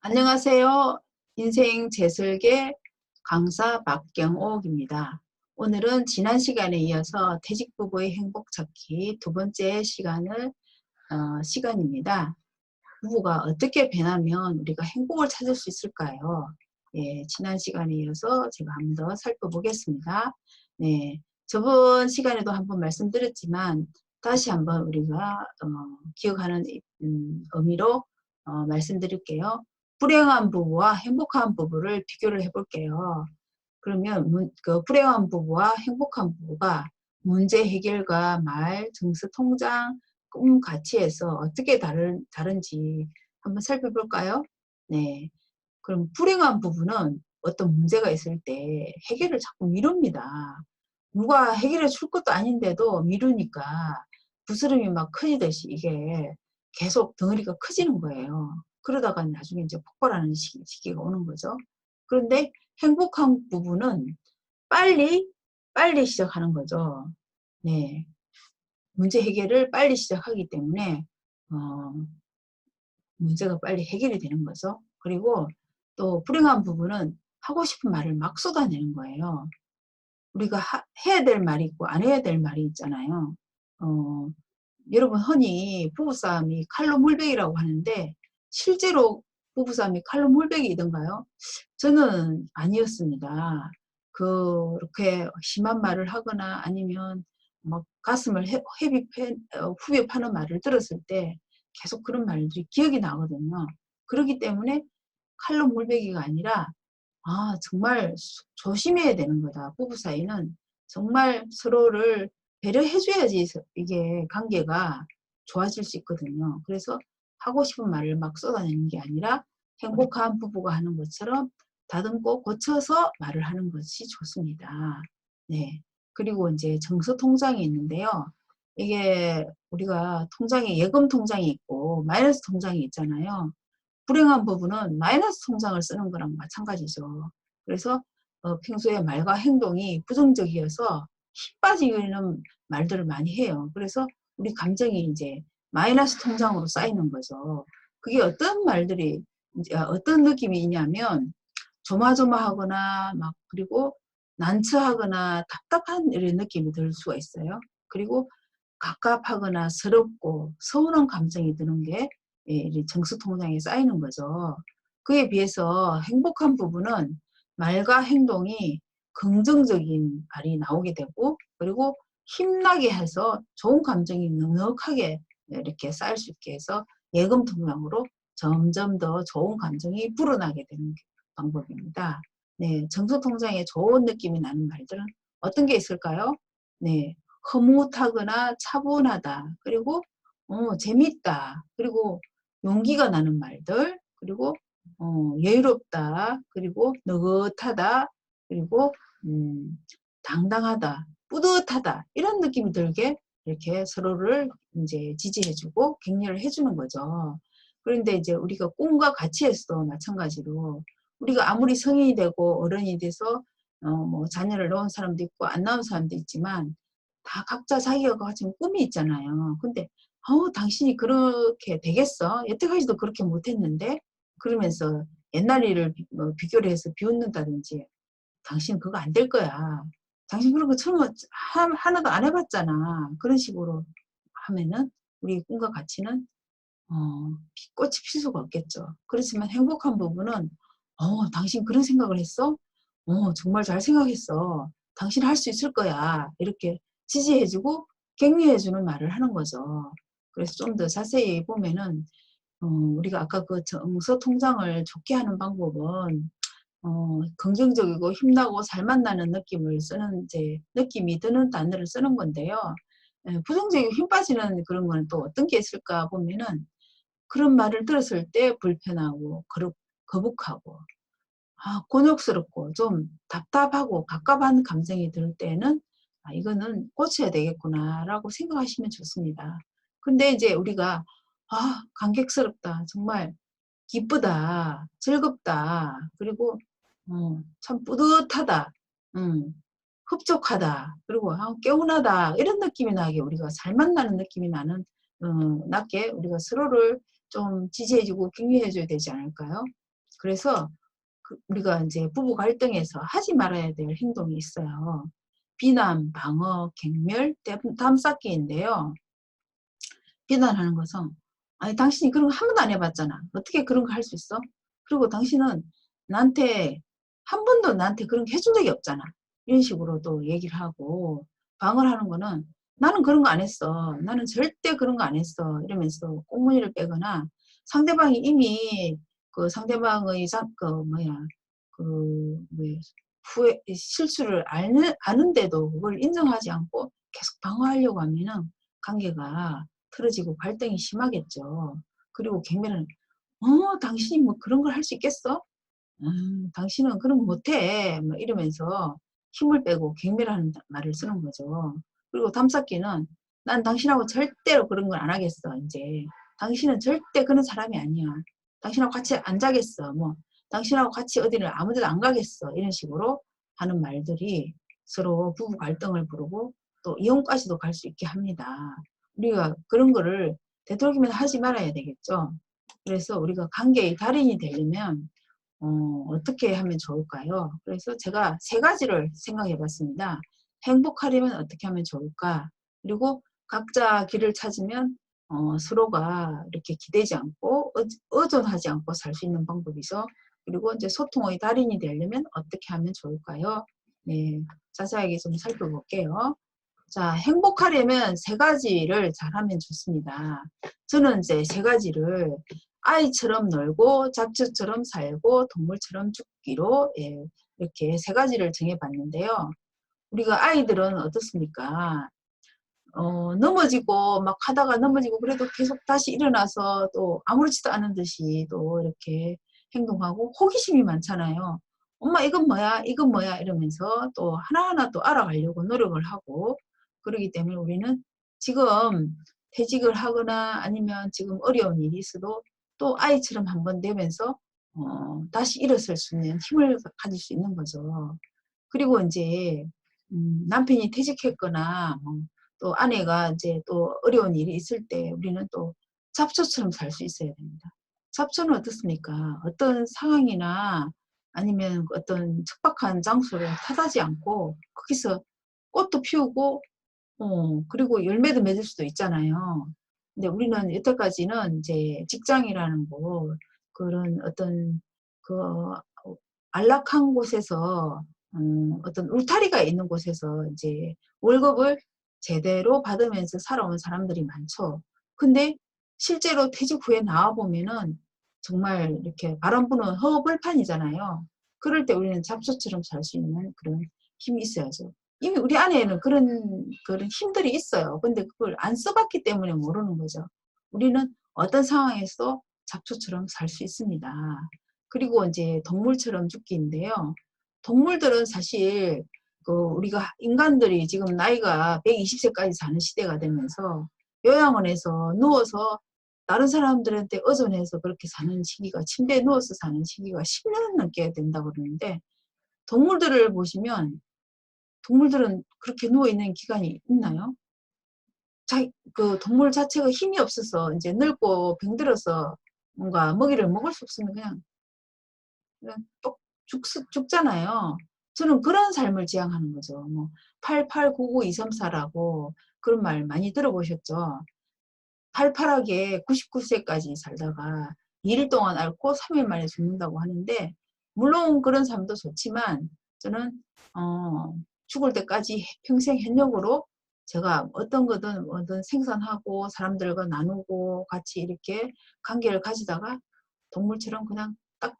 안녕하세요. 인생 재설계 강사 박경옥입니다. 오늘은 지난 시간에 이어서 퇴직 부부의 행복 찾기 두 번째 시간을 어, 시간입니다. 부부가 어떻게 변하면 우리가 행복을 찾을 수 있을까요? 예, 지난 시간에 이어서 제가 한 번 더 살펴보겠습니다. 네, 저번 시간에도 한번 말씀드렸지만 다시 한번 우리가 어, 기억하는 음, 의미로 어, 말씀드릴게요. 불행한 부부와 행복한 부부를 비교를 해볼게요. 그러면 문, 그 불행한 부부와 행복한 부부가 문제 해결과 말, 증서 통장, 꿈 가치에서 어떻게 다른, 다른지 한번 살펴볼까요? 네. 그럼 불행한 부부는 어떤 문제가 있을 때 해결을 자꾸 미룹니다. 누가 해결해 줄 것도 아닌데도 미루니까 부스름이 막 커지듯이 이게 계속 덩어리가 커지는 거예요. 그러다가 나중에 이제 폭발하는 시기, 시기가 오는 거죠. 그런데 행복한 부분은 빨리 빨리 시작하는 거죠. 네. 문제 해결을 빨리 시작하기 때문에 어, 문제가 빨리 해결이 되는 거죠. 그리고 또 불행한 부분은 하고 싶은 말을 막 쏟아내는 거예요. 우리가 하, 해야 될 말이 있고 안 해야 될 말이 있잖아요. 어, 여러분 흔히 부부싸움이 칼로 물베기라고 하는데 실제로 부부싸움이 칼로 물베기이던가요? 저는 아니었습니다. 그렇게 심한 말을 하거나 아니면 막 가슴을 헤비 어, 후벼 파는 말을 들었을 때 계속 그런 말들이 기억이 나거든요. 그렇기 때문에 칼로 물베기가 아니라 아 정말 조심해야 되는 거다. 부부 사이는 정말 서로를 배려해줘야지 이게 관계가 좋아질 수 있거든요. 그래서 하고 싶은 말을 막 쏟아내는 게 아니라 행복한 부부가 하는 것처럼 다듬고 고쳐서 말을 하는 것이 좋습니다. 네. 그리고 이제 정서 통장이 있는데요. 이게 우리가 통장에 예금 통장이 있고 마이너스 통장이 있잖아요. 불행한 부분은 마이너스 통장을 쓰는 거랑 마찬가지죠. 그래서 어, 평소에 말과 행동이 부정적이어서 힘 빠지는 말들을 많이 해요. 그래서 우리 감정이 이제 마이너스 통장으로 쌓이는 거죠. 그게 어떤 말들이 아, 어떤 느낌이 있냐면 조마조마하거나 막 그리고 난처하거나 답답한 이런 느낌이 들 수가 있어요. 그리고 갑갑하거나 서럽고 서운한 감정이 드는 게 예, 정수 통장에 쌓이는 거죠. 그에 비해서 행복한 부분은 말과 행동이 긍정적인 말이 나오게 되고 그리고 힘나게 해서 좋은 감정이 넉넉하게 이렇게 쌓일 수 있게 해서 예금 통장으로 점점 더 좋은 감정이 불어나게 되는 방법입니다. 네, 정서 통장에 좋은 느낌이 나는 말들은 어떤 게 있을까요? 네, 흐뭇하거나 차분하다. 그리고 어, 재밌다. 그리고 용기가 나는 말들. 그리고 어, 여유롭다. 그리고 느긋하다. 그리고 음, 당당하다. 뿌듯하다. 이런 느낌이 들게 이렇게 서로를 이제 지지해주고 격려를 해주는 거죠. 그런데 이제 우리가 꿈과 가치에서도 마찬가지로 우리가 아무리 성인이 되고 어른이 돼서 어 뭐 자녀를 낳은 사람도 있고 안 낳은 사람도 있지만 다 각자 자기가 가진 꿈이 있잖아요. 근데 어 당신이 그렇게 되겠어? 여태까지도 그렇게 못했는데 그러면서 옛날 일을 뭐 비교를 해서 비웃는다든지 당신 그거 안 될 거야. 당신 그런 거 처음 하나도 안 해봤잖아. 그런 식으로 하면은 우리 꿈과 가치는 어, 꽃이 필 수가 없겠죠. 그렇지만 행복한 부분은 어, 당신 그런 생각을 했어? 어, 정말 잘 생각했어. 당신 할 수 있을 거야. 이렇게 지지해주고 격려해주는 말을 하는 거죠. 그래서 좀 더 자세히 보면은 어, 우리가 아까 그 정서 통장을 좋게 하는 방법은 어, 긍정적이고 힘나고 살맛나는 느낌을 쓰는 이제 느낌이 드는 단어를 쓰는 건데요. 예, 부정적이고 힘 빠지는 그런 거는 또 어떤 게 있을까 보면은 그런 말을 들었을 때 불편하고 거북하고 아, 곤욕스럽고 좀 답답하고 갑갑한 감정이 들 때는 아, 이거는 고쳐야 되겠구나 라고 생각하시면 좋습니다. 근데 이제 우리가 아 감격스럽다 정말 기쁘다 즐겁다 그리고 어, 참 뿌듯하다. 음, 흡족하다. 그리고 아, 개운하다. 이런 느낌이 나게 우리가 잘 만나는 느낌이 나는 어, 낮게 우리가 서로를 좀 지지해주고 격려해줘야 되지 않을까요? 그래서 그 우리가 이제 부부 갈등에서 하지 말아야 될 행동이 있어요. 비난, 방어, 경멸, 담쌓기인데요. 비난하는 것은 아니 당신이 그런 거 한 번도 안 해봤잖아. 어떻게 그런 거 할 수 있어? 그리고 당신은 나한테 한 번도 나한테 그런 거 해준 적이 없잖아. 이런 식으로 또 얘기를 하고 방어를 하는 거는 나는 그런 거 안 했어. 나는 절대 그런 거 안 했어. 이러면서 꽁무니를 빼거나 상대방이 이미 그 상대방의 자, 그 뭐야 그 뭐야 후에 실수를 아는, 아는데도 그걸 인정하지 않고 계속 방어하려고 하면은 관계가 틀어지고 갈등이 심하겠죠. 그리고 경매는 어 당신이 뭐 그런 걸 할 수 있겠어? 음, 당신은 그런 거 못해. 뭐 이러면서 힘을 빼고 경매라는 말을 쓰는 거죠. 그리고 담쌓기는 난 당신하고 절대로 그런 걸 안 하겠어. 이제 당신은 절대 그런 사람이 아니야. 당신하고 같이 안 자겠어. 뭐 당신하고 같이 어디를 아무데도 안 가겠어. 이런 식으로 하는 말들이 서로 부부 갈등을 부르고 또 이혼까지도 갈 수 있게 합니다. 우리가 그런 거를 되도록이면 하지 말아야 되겠죠. 그래서 우리가 관계의 달인이 되려면 어, 어떻게 하면 좋을까요? 그래서 제가 세 가지를 생각해 봤습니다. 행복하려면 어떻게 하면 좋을까? 그리고 각자 길을 찾으면 어, 서로가 이렇게 기대지 않고 의, 의존하지 않고 살 수 있는 방법이죠. 그리고 이제 소통의 달인이 되려면 어떻게 하면 좋을까요? 네, 자세하게 좀 살펴볼게요. 자, 행복하려면 세 가지를 잘하면 좋습니다. 저는 이제 세 가지를 아이처럼 놀고 잡초처럼 살고 동물처럼 죽기로 예, 이렇게 세 가지를 정해봤는데요. 우리가 아이들은 어떻습니까? 어, 넘어지고 막 하다가 넘어지고 그래도 계속 다시 일어나서 또 아무렇지도 않은 듯이 또 이렇게 행동하고 호기심이 많잖아요. 엄마 이건 뭐야 이건 뭐야 이러면서 또 하나하나 또 알아가려고 노력을 하고 그러기 때문에 우리는 지금 퇴직을 하거나 아니면 지금 어려운 일이 있어도 또 아이처럼 한번 되면서 어, 다시 일어설 수 있는 힘을 가질 수 있는 거죠. 그리고 이제 음, 남편이 퇴직했거나 뭐, 또 아내가 이제 또 어려운 일이 있을 때 우리는 또 잡초처럼 살 수 있어야 됩니다. 잡초는 어떻습니까? 어떤 상황이나 아니면 어떤 척박한 장소를 탓하지 않고 거기서 꽃도 피우고 어, 그리고 열매도 맺을 수도 있잖아요. 근데 우리는 여태까지는 이제 직장이라는 곳 그런 어떤 그 안락한 곳에서 음, 어떤 울타리가 있는 곳에서 이제 월급을 제대로 받으면서 살아온 사람들이 많죠. 근데 실제로 퇴직 후에 나와 보면은 정말 이렇게 바람 부는 허벌판이잖아요. 그럴 때 우리는 잡초처럼 살 수 있는 그런 힘이 있어야죠. 이미 우리 안에는 그런 그런 힘들이 있어요. 근데 그걸 안 써봤기 때문에 모르는 거죠. 우리는 어떤 상황에서 잡초처럼 살 수 있습니다. 그리고 이제 동물처럼 죽기인데요. 동물들은 사실 그 우리가 인간들이 지금 나이가 120세까지 사는 시대가 되면서 요양원에서 누워서 다른 사람들한테 의존해서 그렇게 사는 시기가 침대에 누워서 사는 시기가 10년 넘게 된다고 그러는데 동물들을 보시면 동물들은 그렇게 누워있는 기간이 있나요? 자, 그 동물 자체가 힘이 없어서 이제 늙고 병들어서 뭔가 먹이를 먹을 수 없으면 그냥, 그냥 똑 죽, 죽잖아요. 저는 그런 삶을 지향하는 거죠. 뭐 8899-234라고 그런 말 많이 들어보셨죠? 팔팔하게 99세까지 살다가 2일 동안 앓고 3일 만에 죽는다고 하는데 물론 그런 삶도 좋지만 저는 어, 죽을 때까지 평생 현역으로 제가 어떤 거든 뭐든 생산하고 사람들과 나누고 같이 이렇게 관계를 가지다가 동물처럼 그냥 딱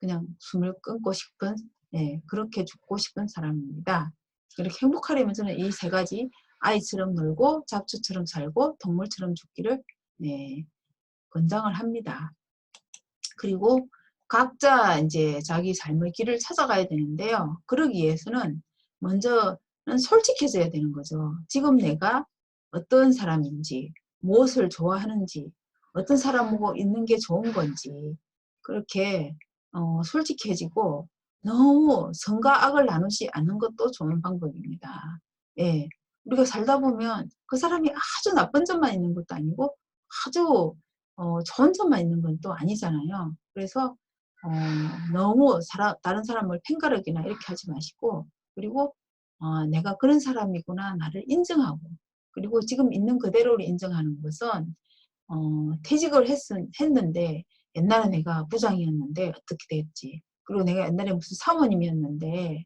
그냥 숨을 끊고 싶은 네, 그렇게 죽고 싶은 사람입니다. 이렇게 행복하려면 저는 이 세 가지 아이처럼 놀고 잡초처럼 살고 동물처럼 죽기를 네, 권장을 합니다. 그리고 각자 이제 자기 삶의 길을 찾아가야 되는데요. 그러기 위해서는 먼저는 솔직해져야 되는 거죠. 지금 내가 어떤 사람인지, 무엇을 좋아하는지, 어떤 사람하고 있는 게 좋은 건지, 그렇게 어, 솔직해지고 너무 선과 악을 나누지 않는 것도 좋은 방법입니다. 예. 우리가 살다 보면 그 사람이 아주 나쁜 점만 있는 것도 아니고 아주 어, 좋은 점만 있는 건 또 아니잖아요. 그래서 어, 너무 사람, 다른 사람을 팽가르기나 이렇게 하지 마시고 그리고 어, 내가 그런 사람이구나 나를 인정하고 그리고 지금 있는 그대로를 인정하는 것은 어, 퇴직을 했, 했는데 옛날에 내가 부장이었는데 어떻게 됐지 그리고 내가 옛날에 무슨 사모님이었는데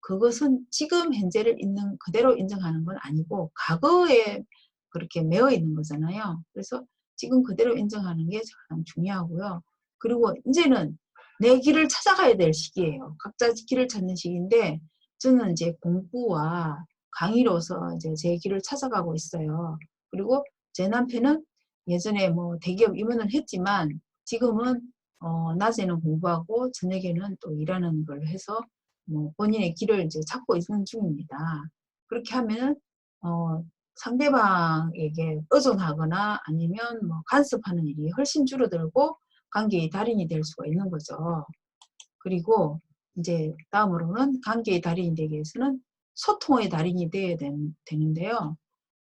그것은 지금 현재를 있는 그대로 인정하는 건 아니고 과거에 그렇게 매어 있는 거잖아요. 그래서 지금 그대로 인정하는 게 가장 중요하고요. 그리고 이제는 내 길을 찾아가야 될 시기예요. 각자 길을 찾는 시기인데 저는 이제 공부와 강의로서 이제 제 길을 찾아가고 있어요. 그리고 제 남편은 예전에 뭐 대기업 임원을 했지만 지금은 어, 낮에는 공부하고 저녁에는 또 일하는 걸 해서 뭐 본인의 길을 이제 찾고 있는 중입니다. 그렇게 하면 어, 상대방에게 의존하거나 아니면 뭐 간섭하는 일이 훨씬 줄어들고 관계의 달인이 될 수가 있는 거죠. 그리고 이제 다음으로는 관계의 달인이 되기 위해서는 소통의 달인이 되어야 되는데요.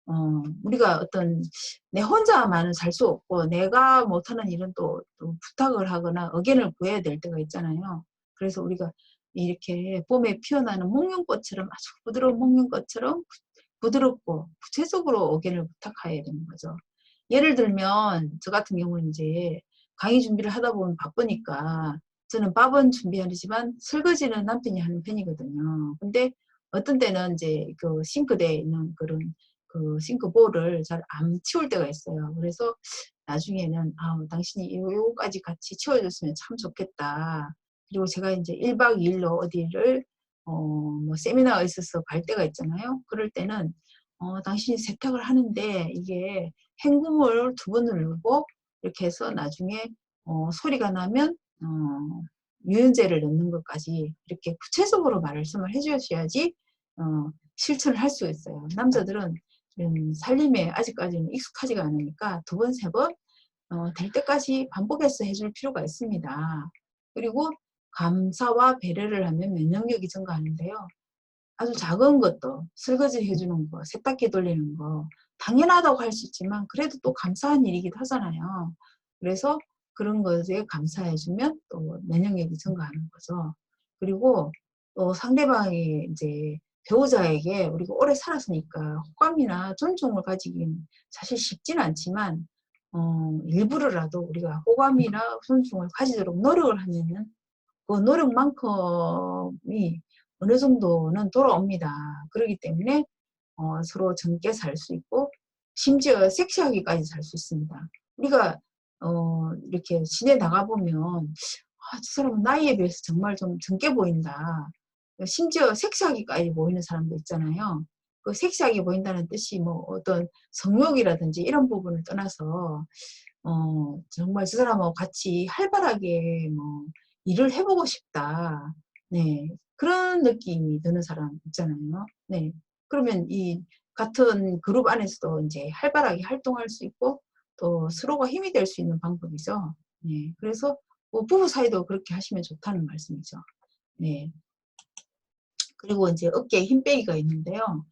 어, 우리가 어떤 내 혼자만은 살 수 없고 내가 못하는 일은 또, 또 부탁을 하거나 의견을 구해야 될 때가 있잖아요. 그래서 우리가 이렇게 봄에 피어나는 목련꽃처럼 아주 부드러운 목련꽃처럼 부드럽고 구체적으로 의견을 부탁해야 되는 거죠. 예를 들면 저 같은 경우는 이제 강의 준비를 하다 보면 바쁘니까 저는 밥은 준비하지만 설거지는 남편이 하는 편이거든요. 근데 어떤 때는 이제 그 싱크대에 있는 그런 그 싱크볼을 잘 안 치울 때가 있어요. 그래서 나중에는 아 당신이 요거까지 같이 치워줬으면 참 좋겠다. 그리고 제가 이제 1박 2일로 어디를 어, 뭐 세미나가 있어서 갈 때가 있잖아요. 그럴 때는 어, 당신이 세탁을 하는데 이게 헹굼을 두 번 누르고 이렇게 해서 나중에 어, 소리가 나면 어, 유연제를 넣는 것까지 이렇게 구체적으로 말씀을 해주셔야지 어, 실천을 할 수 있어요. 남자들은 살림에 아직까지는 익숙하지가 않으니까 두 번, 세 번, 어, 될 때까지 반복해서 해줄 필요가 있습니다. 그리고 감사와 배려를 하면 면역력이 증가하는데요. 아주 작은 것도 설거지 해주는 거, 세탁기 돌리는 거 당연하다고 할 수 있지만 그래도 또 감사한 일이기도 하잖아요. 그래서 그런 것에 감사해주면 또 면역력이 증가하는 거죠. 그리고 또 상대방이 이제 배우자에게 우리가 오래 살았으니까 호감이나 존중을 가지긴 사실 쉽지는 않지만 어, 일부러라도 우리가 호감이나 존중을 가지도록 노력을 하면은 그 노력만큼이 어느 정도는 돌아옵니다. 그렇기 때문에 어, 서로 젊게 살 수 있고 심지어 섹시하게까지 살 수 있습니다. 우리가 어, 이렇게 시내 나가보면 아, 저 사람은 나이에 비해서 정말 좀 젊게 보인다. 심지어 섹시하게까지 보이는 사람도 있잖아요. 그 섹시하게 보인다는 뜻이 뭐 어떤 성욕이라든지 이런 부분을 떠나서 어, 정말 저 사람하고 같이 활발하게 뭐 일을 해보고 싶다. 네. 그런 느낌이 드는 사람 있잖아요. 네. 그러면 이 같은 그룹 안에서도 이제 활발하게 활동할 수 있고 또 서로가 힘이 될 수 있는 방법이죠. 네. 그래서 뭐 부부 사이도 그렇게 하시면 좋다는 말씀이죠. 네. 그리고 이제 어깨에 힘 빼기가 있는데요.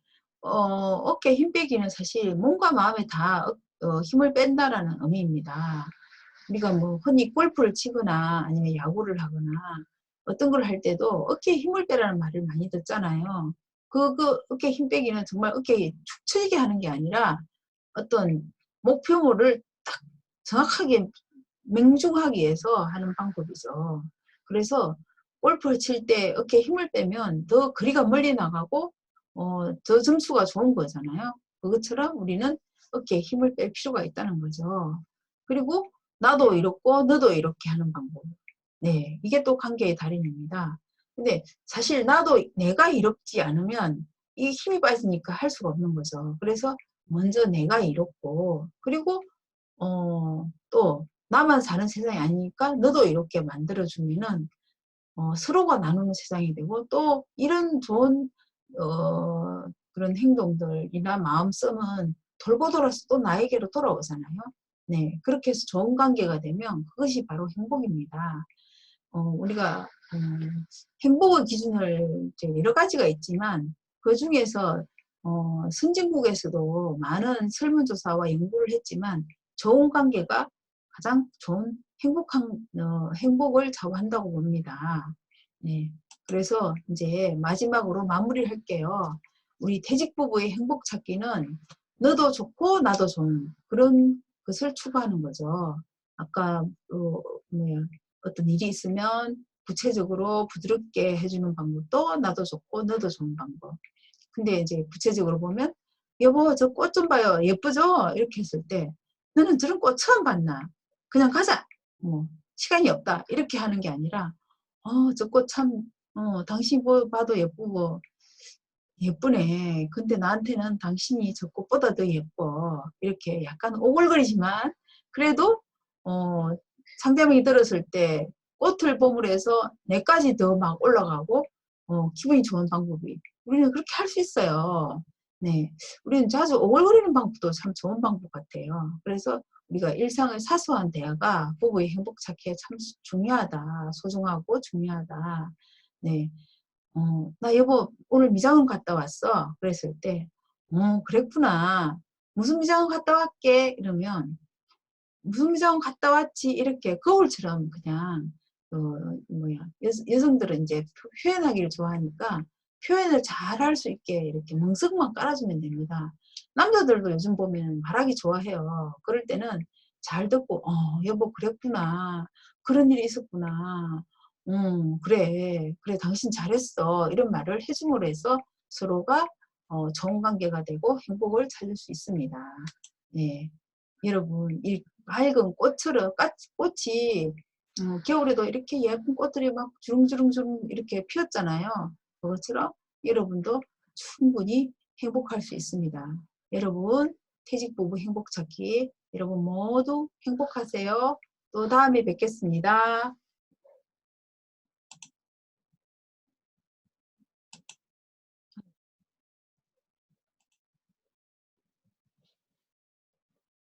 어, 어깨 힘 빼기는 사실 몸과 마음에 다 어, 힘을 뺀다라는 의미입니다. 우리가 뭐 흔히 골프를 치거나 아니면 야구를 하거나 어떤 걸 할 때도 어깨에 힘을 빼라는 말을 많이 듣잖아요. 그, 그 어깨 힘 빼기는 정말 어깨에 축 처지게 하는 게 아니라 어떤 목표물을 딱 정확하게 맹중하기 위해서 하는 방법이죠. 그래서 골프를 칠 때 어깨에 힘을 빼면 더 거리가 멀리 나가고 어, 더 점수가 좋은 거잖아요. 그것처럼 우리는 어깨에 힘을 뺄 필요가 있다는 거죠. 그리고 나도 이렇고 너도 이렇게 하는 방법. 네, 이게 또 관계의 달인입니다. 근데 사실 나도 내가 이롭지 않으면 이 힘이 빠지니까 할 수가 없는 거죠. 그래서 먼저 내가 이롭고 그리고 어, 또 나만 사는 세상이 아니니까 너도 이렇게 만들어주면은 어, 서로가 나누는 세상이 되고 또 이런 좋은 어, 그런 행동들이나 마음씀은 돌고 돌아서 또 나에게로 돌아오잖아요. 네, 그렇게 해서 좋은 관계가 되면 그것이 바로 행복입니다. 어, 우리가 음, 행복의 기준을 여러 가지가 있지만 그 중에서 어, 선진국에서도 많은 설문조사와 연구를 했지만 좋은 관계가 가장 좋은 행복한 어, 행복을 좌우한다고 봅니다. 네. 그래서 이제 마지막으로 마무리를 할게요. 우리 퇴직 부부의 행복 찾기는 너도 좋고 나도 좋은 그런 것을 추구하는 거죠. 아까 어, 뭐야 어떤 일이 있으면 구체적으로 부드럽게 해주는 방법도 나도 좋고 너도 좋은 방법. 근데 이제 구체적으로 보면 여보 저 꽃 좀 봐요 예쁘죠? 이렇게 했을 때 너는 저런 꽃 처음 봤나? 그냥 가자. 뭐 시간이 없다 이렇게 하는 게 아니라 어 저 꽃 참 어, 당신 뭐 봐도 예쁘고 예쁘네. 근데 나한테는 당신이 저 꽃보다 더 예뻐. 이렇게 약간 오글거리지만 그래도 어, 상대방이 들었을 때 꽃을 봄으로 해서 내까지 더 막 올라가고 어, 기분이 좋은 방법이 우리는 그렇게 할 수 있어요. 네, 우리는 자주 오글거리는 방법도 참 좋은 방법 같아요. 그래서 우리가 일상의 사소한 대화가 부부의 행복 찾기에 참 중요하다, 소중하고 중요하다. 네, 어, 나 여보 오늘 미장원 갔다 왔어. 그랬을 때, 어, 그랬구나. 무슨 미장원 갔다 왔게? 이러면 무슨 미장원 갔다 왔지? 이렇게 거울처럼 그냥 어, 뭐야 여, 성들은 이제 표현하기를 좋아하니까 표현을 잘 할 수 있게 이렇게 멍석만 깔아주면 됩니다. 남자들도 요즘 보면 말하기 좋아해요. 그럴 때는 잘 듣고 어 여보 그랬구나 그런 일이 있었구나 음 그래 그래 당신 잘했어 이런 말을 해줌으로 해서 서로가 어, 좋은 관계가 되고 행복을 찾을 수 있습니다. 네. 여러분 이 밝은 꽃처럼 꽃이 어, 겨울에도 이렇게 예쁜 꽃들이 막 주릉주릉주릉 이렇게 피었잖아요. 그것처럼 여러분도 충분히 행복할 수 있습니다. 여러분 퇴직부부 행복 찾기 여러분 모두 행복하세요. 또 다음에 뵙겠습니다.